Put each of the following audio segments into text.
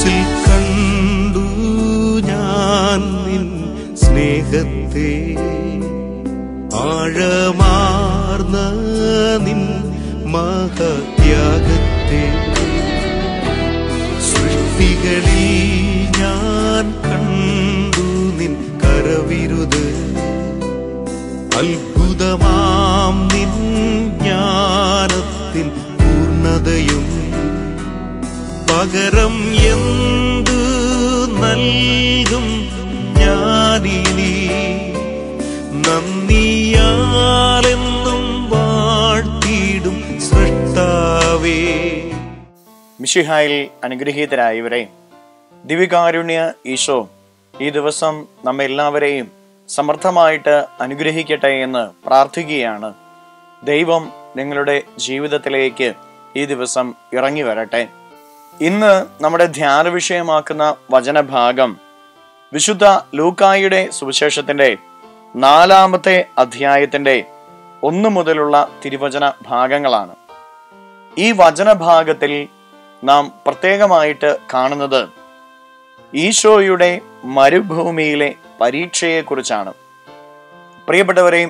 ക്രൂസിൽ കണ്ടു ഞാൻ നിൻ സ്നേഹത്തെ. ആഴമാർന്ന നിൻ മഹത്യാഗത്തെ. സൃഷ്ടികളിൽ ഞാൻ കണ്ടു നിൻ കരവിരുത്. അത്ഭുതമാം നിൻ ജ്ഞാനത്തിൻ പൂർണതയും പകരം എന്തു നൽകും ഞാനിനി? നന്ദിയാലെന്നും വാഴ്ത്തിയിടും സൃഷ്ടാവേ. മിഷിഹായിൽ അനുഗ്രഹീതരായവരെ ദിവികാരുണ്യ ഈശോ ഈ ദിവസം നമ്മെല്ലാവരെയും സമർത്ഥമായിട്ട് അനുഗ്രഹിക്കട്ടെ എന്ന് പ്രാർത്ഥിക്കുകയാണ്. ദൈവം നിങ്ങളുടെ ജീവിതത്തിലേക്ക് ഈ ദിവസം ഇറങ്ങി വരട്ടെ. ഇന്ന് നമ്മുടെ ധ്യാന വിഷയമാക്കുന്ന വചനഭാഗം വിശുദ്ധ ലൂക്കായുടെ സുവിശേഷത്തിന്റെ നാലാമത്തെ അധ്യായത്തിന്റെ ഒന്നു മുതലുള്ള തിരുവചന ഭാഗങ്ങളാണ്. ഈ വചനഭാഗത്തിൽ നാം പ്രത്യേകമായിട്ട് കാണുന്നത് ഈശോയുടെ മരുഭൂമിയിലെ പരീക്ഷയെക്കുറിച്ചാണ്. പ്രിയപ്പെട്ടവരെ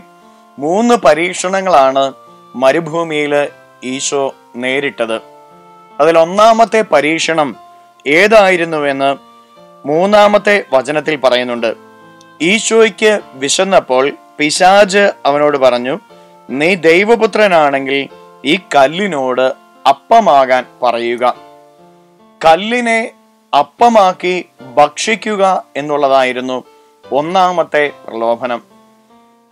മൂന്ന് പരീക്ഷണങ്ങളാണ് മരുഭൂമിയിൽ ഈശോ നേരിട്ടത്. അതിൽ ഒന്നാമത്തെ പരീക്ഷണം ഏതായിരുന്നുവെന്ന് മൂന്നാമത്തെ വചനത്തിൽ പറയുന്നുണ്ട്. ഈശോയ്ക്ക് വിശന്നപ്പോൾ പിശാജ് അവനോട് പറഞ്ഞു നീ ദൈവപുത്രനാണെങ്കിൽ ഈ കല്ലിനോട് അപ്പമാകാൻ പറയുക. കല്ലിനെ അപ്പമാക്കി ഭക്ഷിക്കുക എന്നുള്ളതായിരുന്നു ഒന്നാമത്തെ പ്രലോഭനം.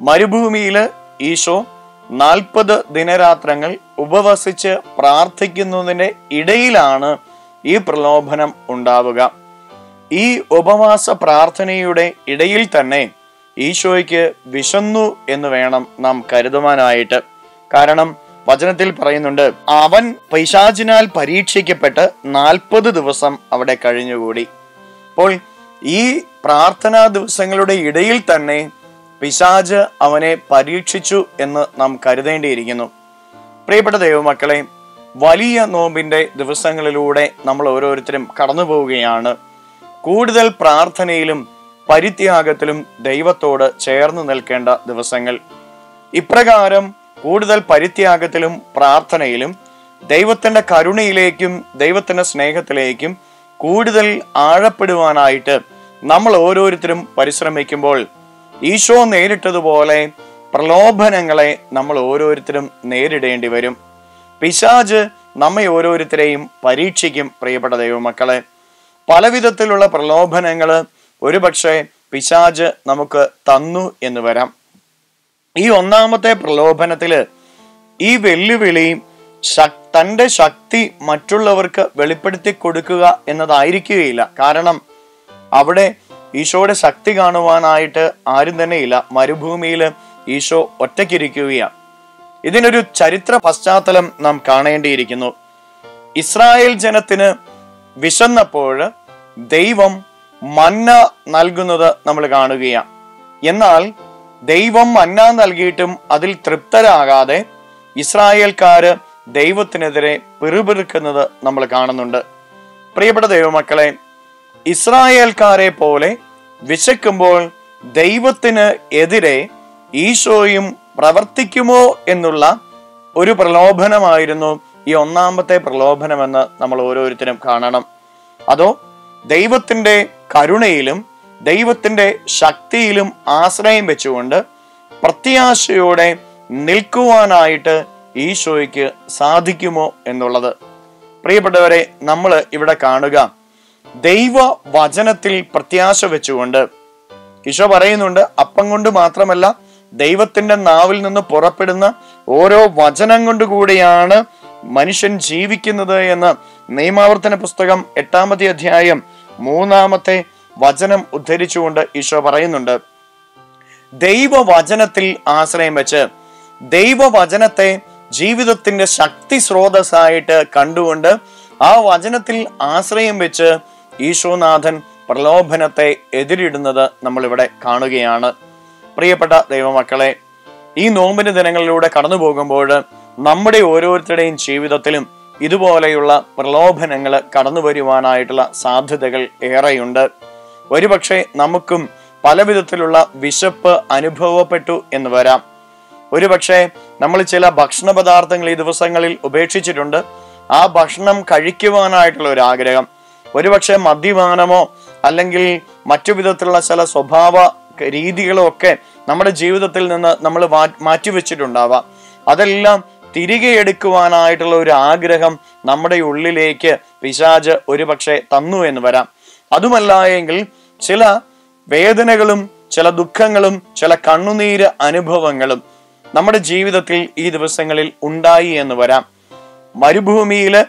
മരുഭൂമിയിൽ ഈശോ നാൽപ്പത് ദിനരാത്രങ്ങൾ ഉപവസിച്ച് പ്രാർത്ഥിക്കുന്നതിന്റെ ഇടയിലാണ് ഈ പ്രലോഭനം ഉണ്ടാവുക. ഈ ഉപവാസ പ്രാർത്ഥനയുടെ ഇടയിൽ തന്നെ ഈശോയ്ക്ക് വിശന്നു എന്ന് വേണം നാം കരുതുവാനായിട്ട്. കാരണം വചനത്തിൽ പറയുന്നുണ്ട് അവൻ പൈശാചിനാൽ പരീക്ഷിക്കപ്പെട്ട് നാൽപ്പത് ദിവസം അവിടെ കഴിഞ്ഞുകൂടി. അപ്പോൾ ഈ പ്രാർത്ഥനാ ദിവസങ്ങളുടെ ഇടയിൽ തന്നെ പിശാജ് അവനെ പരീക്ഷിച്ചു എന്ന് നാം കരുതേണ്ടിയിരിക്കുന്നു. പ്രിയപ്പെട്ട ദൈവമക്കളെ വലിയ നോമ്പിന്റെ ദിവസങ്ങളിലൂടെ നമ്മൾ ഓരോരുത്തരും കടന്നു പോവുകയാണ് കൂടുതൽ പ്രാർത്ഥനയിലും പരിത്യാഗത്തിലും ദൈവത്തോട് ചേർന്ന് നിൽക്കേണ്ട ദിവസങ്ങൾ. ഇപ്രകാരം കൂടുതൽ പരിത്യാഗത്തിലും പ്രാർത്ഥനയിലും ദൈവത്തിന്റെ കരുണയിലേക്കും ദൈവത്തിന്റെ സ്നേഹത്തിലേക്കും കൂടുതൽ ആഴപ്പെടുവാനായിട്ട് നമ്മൾ ഓരോരുത്തരും പരിശ്രമിക്കുമ്പോൾ ഈശോ നേരിട്ടതുപോലെ പ്രലോഭനങ്ങളെ നമ്മൾ ഓരോരുത്തരും നേരിടേണ്ടി വരും. പിശാജ് നമ്മെ ഓരോരുത്തരെയും പരീക്ഷിക്കും പ്രിയപ്പെട്ട ദൈവമക്കളെ. പലവിധത്തിലുള്ള പ്രലോഭനങ്ങൾ ഒരുപക്ഷെ പിശാജ് നമുക്ക് തന്നു എന്ന് വരാം. ഈ ഒന്നാമത്തെ പ്രലോഭനത്തിൽ ഈ വെല്ലുവിളി തന്റെ ശക്തി മറ്റുള്ളവർക്ക് വെളിപ്പെടുത്തി കൊടുക്കുക എന്നതായിരിക്കുകയില്ല. കാരണം അവിടെ ഈശോയുടെ ശക്തി കാണുവാനായിട്ട് ആരും തന്നെ ഇല്ല മരുഭൂമിയിൽ ഈശോ ഒറ്റയ്ക്കിരിക്കുകയാണ്. ഇതിനൊരു ചരിത്ര പശ്ചാത്തലം നാം കാണേണ്ടിയിരിക്കുന്നു. ഇസ്രായേൽ ജനത്തിന് വിശന്നപ്പോൾ ദൈവം മന്ന നൽകുന്നത് നമ്മൾ കാണുകയാണ്. എന്നാൽ ദൈവം മന്ന നൽകിയിട്ടും അതിൽ തൃപ്തരാകാതെ ഇസ്രായേൽക്കാര് ദൈവത്തിനെതിരെ പിറുപിറുക്കുന്നത് നമ്മൾ കാണുന്നുണ്ട്. പ്രിയപ്പെട്ട ദൈവമക്കളെ ഇസ്രായേൽക്കാരെ പോലെ വിശക്കുമ്പോൾ ദൈവത്തിന് എതിരെ ഈശോയും പ്രവർത്തിക്കുമോ എന്നുള്ള ഒരു പ്രലോഭനമായിരുന്നു ഈ ഒന്നാമത്തെ പ്രലോഭനമെന്ന് നമ്മൾ ഓരോരുത്തരും കാണണം. അതോ ദൈവത്തിന്റെ കരുണയിലും ദൈവത്തിന്റെ ശക്തിയിലും ആശ്രയം വെച്ചുകൊണ്ട് പ്രത്യാശയോടെ നിൽക്കുവാനായിട്ട് ഈശോയ്ക്ക് സാധിക്കുമോ എന്നുള്ളത്. പ്രിയപ്പെട്ടവരെ നമ്മൾ ഇവിടെ കാണുക. ദൈവ വചനത്തിൽ പ്രത്യാശ വെച്ചുകൊണ്ട്. ഈശോ പറയുന്നുണ്ട് അപ്പം കൊണ്ട് മാത്രമല്ല ദൈവത്തിന്റെ നാവിൽ നിന്ന് പുറപ്പെടുന്ന ഓരോ വചനം കൊണ്ട് കൂടിയാണ് മനുഷ്യൻ ജീവിക്കുന്നത് എന്ന് നിയമാവർത്തന പുസ്തകം എട്ടാമത്തെ അധ്യായം മൂന്നാമത്തെ വചനം ഉദ്ധരിച്ചുകൊണ്ട് ഈശോ പറയുന്നുണ്ട്. ദൈവവചനത്തിൽ ആശ്രയം വെച്ച് ദൈവവചനത്തെ ജീവിതത്തിന്റെ ശക്തി സ്രോതസ്സായിട്ട് കണ്ടുകൊണ്ട് ആ വചനത്തിൽ ആശ്രയം വെച്ച് ഈശോനാഥൻ പ്രലോഭനത്തെ എതിരിടുന്നത് നമ്മളിവിടെ കാണുകയാണ്. പ്രിയപ്പെട്ട ദൈവമക്കളെ ഈ നോമ്പിന് ദിനങ്ങളിലൂടെ കടന്നു പോകുമ്പോൾ നമ്മുടെ ഓരോരുത്തരുടെയും ജീവിതത്തിലും ഇതുപോലെയുള്ള പ്രലോഭനങ്ങൾ കടന്നു വരുവാനായിട്ടുള്ള സാധ്യതകൾ ഏറെയുണ്ട്. ഒരുപക്ഷെ നമുക്കും പല വിധത്തിലുള്ള വിശപ്പ് അനുഭവപ്പെട്ടു എന്ന് വരാം. ഒരുപക്ഷെ നമ്മൾ ചില ഭക്ഷണ പദാർത്ഥങ്ങൾ ഈ ദിവസങ്ങളിൽ ഉപേക്ഷിച്ചിട്ടുണ്ട്. ആ ഭക്ഷണം കഴിക്കുവാനായിട്ടുള്ള ഒരു ആഗ്രഹം. ഒരുപക്ഷെ മദ്യപാനമോ അല്ലെങ്കിൽ മറ്റു വിധത്തിലുള്ള ചില സ്വഭാവ രീതികളോ ഒക്കെ നമ്മുടെ ജീവിതത്തിൽ നിന്ന് നമ്മൾ മാറ്റിവെച്ചിട്ടുണ്ടാവാം. അതെല്ലാം തിരികെ എടുക്കുവാനായിട്ടുള്ള ഒരു ആഗ്രഹം നമ്മുടെ ഉള്ളിലേക്ക് പിശാജ് ഒരുപക്ഷെ തന്നു എന്ന് വരാം. അതുമല്ല എങ്കിൽ ചില വേദനകളും ചില ദുഃഖങ്ങളും ചില കണ്ണുനീര് അനുഭവങ്ങളും നമ്മുടെ ജീവിതത്തിൽ ഈ ദിവസങ്ങളിൽ ഉണ്ടായി എന്ന് വരാം. മരുഭൂമിയിൽ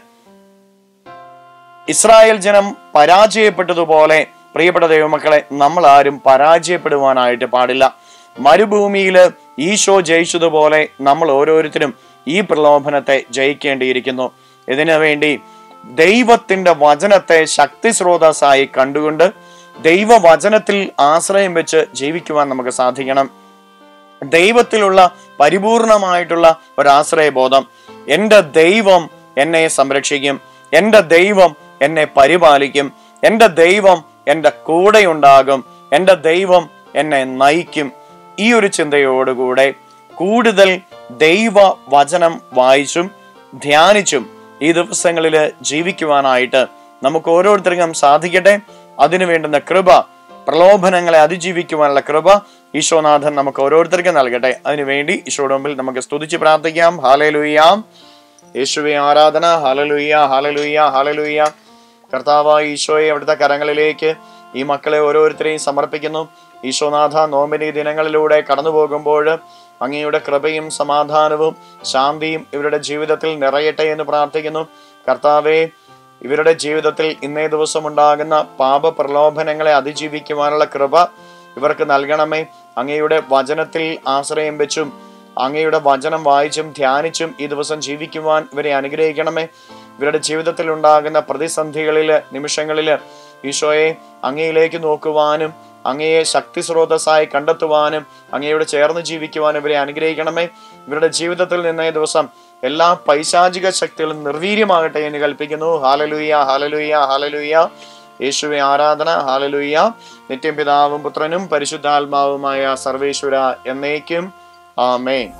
ഇസ്രായേൽ ജനം പരാജയപ്പെട്ടതുപോലെ പ്രിയപ്പെട്ട ദൈവമക്കളെ നമ്മൾ ആരും പരാജയപ്പെടുവാനായിട്ട് പാടില്ല. മരുഭൂമിയിൽ ഈശോ ജയിച്ചതുപോലെ നമ്മൾ ഓരോരുത്തരും ഈ പ്രലോഭനത്തെ ജയിക്കേണ്ടിയിരിക്കുന്നു. ഇതിനു വേണ്ടി ദൈവത്തിന്റെ വചനത്തെ ശക്തി സ്രോതസ്സായി കണ്ടുകൊണ്ട് ദൈവവചനത്തിൽ ആശ്രയം വെച്ച് ജീവിക്കുവാൻ നമുക്ക് സാധിക്കണം. ദൈവത്തിലുള്ള പരിപൂർണമായിട്ടുള്ള ഒരാശ്രയബോധം. എന്റെ ദൈവം എന്നെ സംരക്ഷിക്കും. എന്റെ ദൈവം എന്നെ പരിപാലിക്കും. എന്റെ ദൈവം എന്റെ കൂടെയുണ്ടാകും. എന്റെ ദൈവം എന്നെ നയിക്കും. ഈ ഒരു ചിന്തയോടുകൂടെ കൂടുതൽ ദൈവ വചനം വായിച്ചും ധ്യാനിച്ചും ഈ ദിവസങ്ങളിൽ ജീവിക്കുവാനായിട്ട് നമുക്ക് ഓരോരുത്തർക്കും സാധിക്കട്ടെ. അതിനു വേണ്ടുന്ന കൃപ പ്രലോഭനങ്ങളെ അതിജീവിക്കുവാനുള്ള കൃപ ഈശോനാഥൻ നമുക്ക് ഓരോരുത്തർക്കും നൽകട്ടെ. അതിനുവേണ്ടി ഈശോയുടെ മുമ്പിൽ നമുക്ക് സ്തുതിച്ച് പ്രാർത്ഥിക്കാം. ഹാലലുയ്യാം യേശുവെ ആരാധന. ഹാലലുയ്യ ഹാലലുയ്യ ഹാലലുയ്യ കർത്താവായ ഈശോയെ അവിടുത്തെ കരങ്ങളിലേക്ക് ഈ മക്കളെ ഓരോരുത്തരെയും സമർപ്പിക്കുന്നു. ഈശോനാഥ നോമിനി ദിനങ്ങളിലൂടെ കടന്നു പോകുമ്പോൾ അങ്ങയുടെ കൃപയും സമാധാനവും ശാന്തിയും ഇവരുടെ ജീവിതത്തിൽ നിറയട്ടെ എന്ന് പ്രാർത്ഥിക്കുന്നു. കർത്താവെ ഇവരുടെ ജീവിതത്തിൽ ഇന്നേ ദിവസം ഉണ്ടാകുന്ന പാപ പ്രലോഭനങ്ങളെ അതിജീവിക്കുവാനുള്ള കൃപ ഇവർക്ക് നൽകണമേ. അങ്ങയുടെ വചനത്തിൽ ആശ്രയം വെച്ചും അങ്ങയുടെ വചനം വായിച്ചും ധ്യാനിച്ചും ഈ ദിവസം ജീവിക്കുവാൻ ഇവരെ അനുഗ്രഹിക്കണമേ. ഇവരുടെ ജീവിതത്തിൽ ഉണ്ടാകുന്ന പ്രതിസന്ധികളിൽ നിമിഷങ്ങളിൽ ഈശോയെ അങ്ങയിലേക്ക് നോക്കുവാനും അങ്ങയെ ശക്തി സ്രോതസ്സായി കണ്ടെത്തുവാനും അങ്ങയോട് ചേർന്ന് ജീവിക്കുവാനും ഇവരെ അനുഗ്രഹിക്കണമേ. ഇവരുടെ ജീവിതത്തിൽ നിന്നേ ദിവസം എല്ലാ പൈശാചിക ശക്തികളും നിർവീര്യമാകട്ടെ എന്ന് കൽപ്പിക്കുന്നു. ഹാലലുയ്യ ഹാലലുയ്യ ഹാലലുയ്യ യേശുവെ ആരാധന ഹാലലുയ്യ നിത്യം പിതാവും പുത്രനും പരിശുദ്ധാത്മാവുമായ സർവേശ്വര എന്നേക്കും. ആമേൻ.